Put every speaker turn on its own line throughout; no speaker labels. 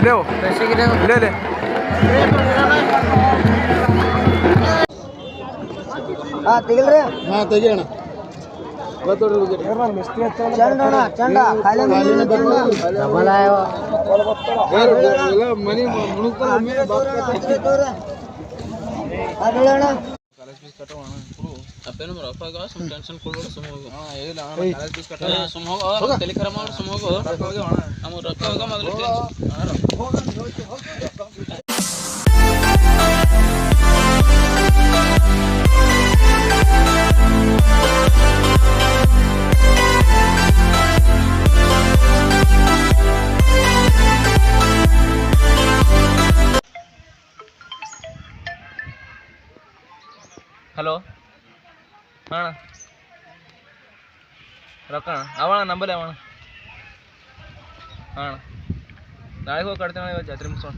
ಇಲ್ಲೇವು ಇಲ್ಲೇ ಇಲ್ಲೇ
ಹಾ ತೆಗಿಲ್ರಿ?
ಹಾ ತೆಗಿಯೋಣ.
ಚಂಡ ಅಣ್ಣ ಚಂಡ ಖಾಲಿ
ಮನೆ
ಅಣ್ಣ
ಅಪ್ಪೇನು ರೊಕ್ಕಾಗ ಸುಮ್ ಟೆನ್ಷನ್ ಕೊಡ್ಬೇಡ ಸುಮ್ ಹೋಗು ಏ, ಸುಮ್ ಹೋಗು ತಲೆ ಖರಾಬ್ ಮಾಡಿ ಸುಮ್ ಹೋಗು ನಮ್ಮ ರೊಕ್ಕ ಹೋಗ ಮೊದಲು ಹಲೋ? ಅಣ್ಣ? ರೊಕ್ಕ ಅವಣ ನಂಬಲ್ಲಿ ಅವಣ ಹಾಂ ನಾಳೆಗೆ ಹೋಗಿ ಕಟ್ತೇನೆ ಇವತ್ತು ಜಾತ್ರೆ ಮುಗಿಸೋಣ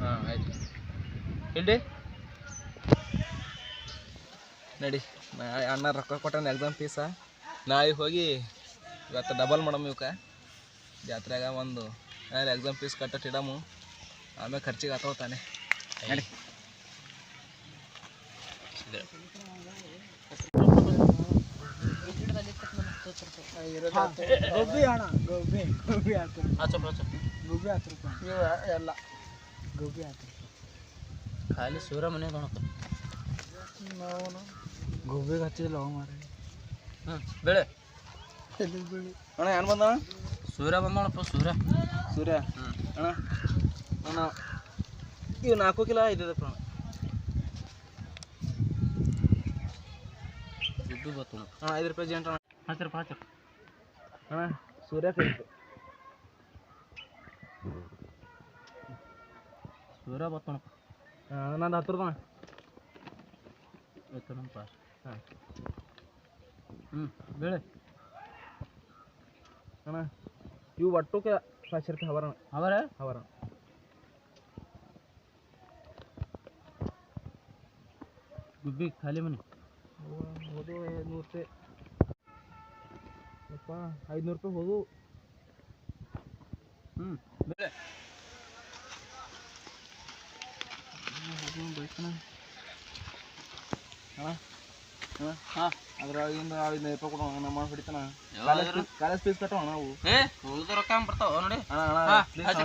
ಹಾಂ, ಆಯ್ತು. ಇಲ್ಲಿ ನಡಿ, ನಾಳೆ ಅಣ್ಣ ರೊಕ್ಕ ಕೊಟ್ಟಾನ ಎಕ್ಸಾಮ್ ಫೀಸ ನಾಳೆ ಹೋಗಿ ಇವತ್ತು ಡಬಲ್ ಮಾಡಮ್ ಇವಕ್ಕೆ. ಜಾತ್ರೆಗ ಒಂದು ಎಕ್ಸಾಮ್ ಫೀಸ್ ಕಟ್ಟಟ್ಟು ಇಡಮು. ಆಮೇಲೆ ಖರ್ಚಿಗೆ ಆತವ ನಡಿ.
ಗೋಬಿ ಅಣ್ಣ ಗೋಬಿ ಗೋಬಿ ಹತ್ತು ಗೋಬಿ ಹತ್ತು ರೂಪಾಯಿ ಎಲ್ಲ ಗೋಬಿ ಹತ್ತು
ಖಾಲಿ ಸೂರ ಮನೆ ನೋಡಪ್ಪ
ನಾವು ಗೋಬಿಗೆ ಹಚ್ಚಿಲ್ಲ ಅವ ಮಾರಿ
ಹ್ಞೂ ಬೆಳೆ.
ಅಣ್ಣ ಏನು ಬಂದ
ಸೂರ್ಯ ಬಂದೋಣಪ್ಪ ಸೂರ್ಯ.
ಸೂರ್ಯ? ಅಣ್ಣ ಅಣ್ಣ ಇವು ನಾಲ್ಕು ಕಿಲೋ ಐದದಪ್ಪ ಅಣ್ಣ.
ದುಡ್ಡು ಬತ್ತು
ಅಣ್ಣ ಐದು ರೂಪಾಯಿ ಜಂಟ ಅಣ್ಣ
ಹತ್ತು ರೂಪಾಯಿ ಹತ್ತು
ಅಣ್ಣ ಸೂರ್ಯ ಕೈತು
ಸೂರ್ಯ ಬತ್ತೋಣಪ್ಪ
ನಂದು ಹತ್ತು ರೂಪಾಯಿ
ಆಯ್ತು ನಮ್ಮ ಪಾಸ್ ಹಾಂ ಹ್ಞೂ ಬೆಳೆ
ಅಣ್ಣ ಇವು ಒಟ್ಟುಕೆ ಪಾಚ್ ರೂಪಾಯಿ ಹವರ
ಅವರ
ಹವರ
ಗುಬ್ಬಿ ಖಾಲಿ ಮನೆ
ಹೋದು ನೂರು ರೂಪಾಯಿ ಅಪ್ಪ ಐದುನೂರು ರೂಪಾಯಿ ಹೋದು
ಹ್ಞೂ ಬೆಳೆ
ಹಾಂ ಅದ್ರಾಗಿಂದ ಐದು ರೂಪಾಯಿ ಕೊಡೋಣ ನಮ್ಮ ಹೊಡಿತಾನ. ಕಾಲೇಜ್ ಫೀಸ್ ಕಟ್ಟೋಣ ನಾವು.
ಏ ಉಳಿದ ರೊಕ್ಕ ಬರ್ತಾವ ನೋಡಿ. ಹಾ
ಹಾ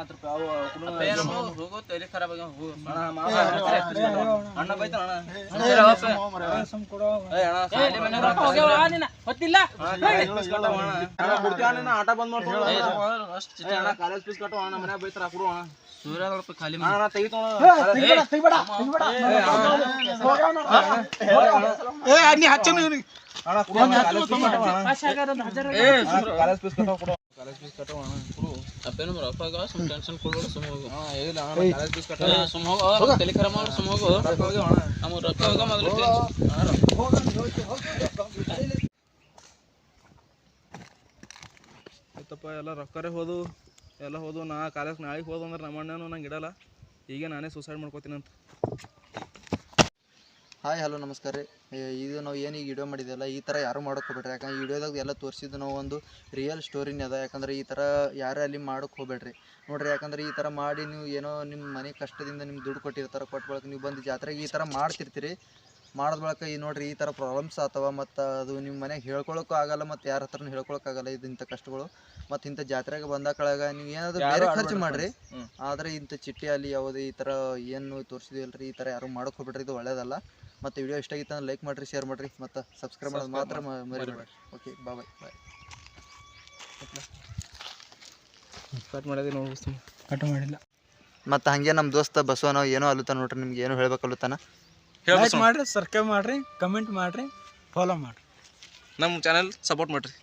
ಆಡ್ತಿದ್ದ ಹೋಗ
ರೊಕ್ಕ
ಅವು
ತಲೆ ಖರಾಬ್ ಹೋಗು.
ಅಣ್ಣ ಬೈತಾನ ಅಣ್ಣ?
ಸುಮ್ ಕೊಡೋ.
ಏ ಅಣ್ಣ
ಖಾಲಿ ಮನೆ ರೊಕ್ಕ ಹೋಗ್ಯಾವ ನಿನ್ನ ಗೊತ್ತಿಲ್ಲ?
ಕಾಲೇಜ್ ಫೀಸ್ ಕಟ್ಟೋಣ ಅಣ್ಣ. ಅಣ್ಣ ಬಿಡ್ತೀಯ ಅಣ್ಣ ಆಟ ಬಂದ್ ಮಾಡ್ಕೊಂಡು
ಅಷ್ಟು
ಅಣ್ಣ ಕಾಲೇಜ್ ಫೀಸ್ ಕಟ್ಟೋ ಅಣ್ಣ ಮನ್ಯಾಗ ಬೈತಾರ ಕೊಡು ಅಣ್ಣ.
ಸೂರ್ಯ ನೋಡಪ್ಪ ಖಾಲಿ
ಅಣ್ಣ ಅಣ್ಣ ತೆಗಿತೋಣ
ತೆಗಿಬೇಡ ತೆಗಿಬೇಡ ತೆಗಿಬೇಡ.
ಏ ನೀ ಹಚ್ಚನು ಇವ್ನಿಗೆ?
ಅಣ್ಣ ಕೊಡು ಕಾಲೇಜ್ ಫೀಸ್ ಕಟ್ಟೋ ಅಣ್ಣ.
ಏ
ಕಾಲೇಜ್ ಫೀಸ್ ಕಟ್ಟೋ ಕೊಡು. ಕಾಲೇಜ್ ಫೀಸ್ ಕಟ್ಟೋ ಅಣ್ಣ ಕೊಡು.
ಅಪ್ಪೇನು ರೊಕ್ಕಾಗ ಸುಮ್ ಟೆನ್ಷನ್ ಕೊಡ್ಬೇಡ ಸುಮ್ ಹೋಗು.
ಅಣ್ಣ ಇಲ್ಲ ಅಣ್ಣ ಕಾಲೇಜ್ ಫೀಸ್ ಕಟ್ಟೋ
ಸುಮ್ ಹೋಗು ತಲೆ ಖರಾಬ್ ಮಾಡಿ ಸುಮ್ ಹೋಗು. ನಮ್ಮ ರೊಕ್ಕ ಹೋಗ ಮೊದಲು
ಆಯ್ತಪ್ಪ ಎಲ್ಲ ರೊಕ್ಕರೇ ಹೋದು ಎಲ್ಲ ಹೋದು. ನಾ ಕಾಲೇಜ್ ನಾಳೆಗೆ ಹೋದು ಅಂದ್ರೆ ನಮ್ಮ ಅಣ್ಣನೂ ನಂಗೆ ಇಡಲ್ಲ. ಈಗ ನಾನೇ ಸೂಸೈಡ್ ಮಾಡ್ಕೋತೀನಿ ಅಂತ.
ಹಾಯ್ ಹಲೋ ನಮಸ್ಕಾರ ರೀ. ಇದು ನಾವು ಏನು ಈಗ ವಿಡಿಯೋ ಮಾಡಿದ್ದೆಲ್ಲ ಈ ಥರ ಯಾರು ಮಾಡೋಕೆ ಹೋಗ್ಬೇಡ್ರಿ? ಯಾಕಂದ್ರೆ ಈ ವಿಡಿಯೋದಾಗ ಎಲ್ಲ ತೋರಿಸಿದ್ದು ನಾವು ಒಂದು ರಿಯಲ್ ಸ್ಟೋರಿನೇ ಅದ. ಯಾಕಂದ್ರೆ ಈ ಥರ ಯಾರೇ ಅಲ್ಲಿ ಮಾಡೋಕೆ ಹೋಗ್ಬೇಡ್ರಿ. ನೋಡ್ರಿ ಯಾಕಂದ್ರೆ ಈ ಥರ ಮಾಡಿ ನೀವು ಏನೋ ನಿಮ್ಮ ಮನೆ ಕಷ್ಟದಿಂದ ನಿಮ್ಗೆ ದುಡ್ಡು ಕೊಟ್ಟಿರ್ತಾರೆ ಕೊಟ್ಟ ಬಳಕ ನೀವು ಬಂದು ಜಾತ್ರೆಗೆ ಈ ಥರ ಮಾಡ್ತಿರ್ತೀರಿ. ಮಾಡಿದ ಬಳಕ ಈ ನೋಡ್ರಿ ಈ ಥರ ಪ್ರಾಬ್ಲಮ್ಸ್ ಆತವ ಮತ್ತು ಅದು ನಿಮ್ಮ ಮನೆಗೆ ಹೇಳ್ಕೊಳಕ್ಕೂ ಆಗಲ್ಲ ಮತ್ತು ಯಾರ ಹತ್ರನೂ ಹೇಳ್ಕೊಳಕ್ಕಾಗಲ್ಲ ಇದು ಇಂಥ ಕಷ್ಟಗಳು. ಮತ್ತು ಇಂಥ ಜಾತ್ರೆಗೆ ಬಂದ ಕಳಗ ನೀವು ಏನಾದರೂ ಬೇರೆ ಖರ್ಚು ಮಾಡಿರಿ. ಆದರೆ ಇಂಥ ಚಿಟ್ಟಿ ಅಲ್ಲಿ ಯಾವುದೇ ಈ ಥರ ಏನು ತೋರಿಸಿದಿಲ್ರಿ ಈ ಥರ ಯಾರು ಮಾಡೋಕೆ ಹೋಗ್ಬೇಡ್ರಿ ಇದು ಒಳ್ಳೇದಲ್ಲ. ಮತ್ತು ವಿಡಿಯೋ ಇಷ್ಟ ಆಗಿತ್ತು ಅಂದ್ರೆ ಲೈಕ್ ಮಾಡಿರಿ ಶೇರ್ ಮಾಡಿರಿ ಮತ್ತು ಸಬ್ಸ್ಕ್ರೈಬ್ ಮಾಡೋದು ಮಾತ್ರ ಮ- ಮರಿಬೇಡ್ರಿ ಓಕೆ ಬಾಯ್ ಬಾಯ್
ಕಟ್ ಮಾಡಿದೆ ನೋಡಿ
ಕಟ್ ಮಾಡಿಲ್ಲ.
ಮತ್ತು ಹಾಗೆ ನಮ್ಮ ದೋಸ್ತ ಬಸವನ ಏನೋ ಅಲ್ಲುತ್ತಾನ ನೋಡ್ರಿ ನಿಮ್ಗೆ ಏನೋ ಹೇಳ್ಬೇಕಲ್ಲುತ್ತಾನ
ಲೈಕ್ ಮಾಡ್ರಿ ಸಬ್ಸ್ಕ್ರೈಬ್ ಮಾಡ್ರಿ ಕಮೆಂಟ್ ಮಾಡ್ರಿ ಫಾಲೋ ಮಾಡ್ರಿ.
ನಮ್ಮ ಚಾನಲ್ ಸಪೋರ್ಟ್ ಮಾಡಿರಿ.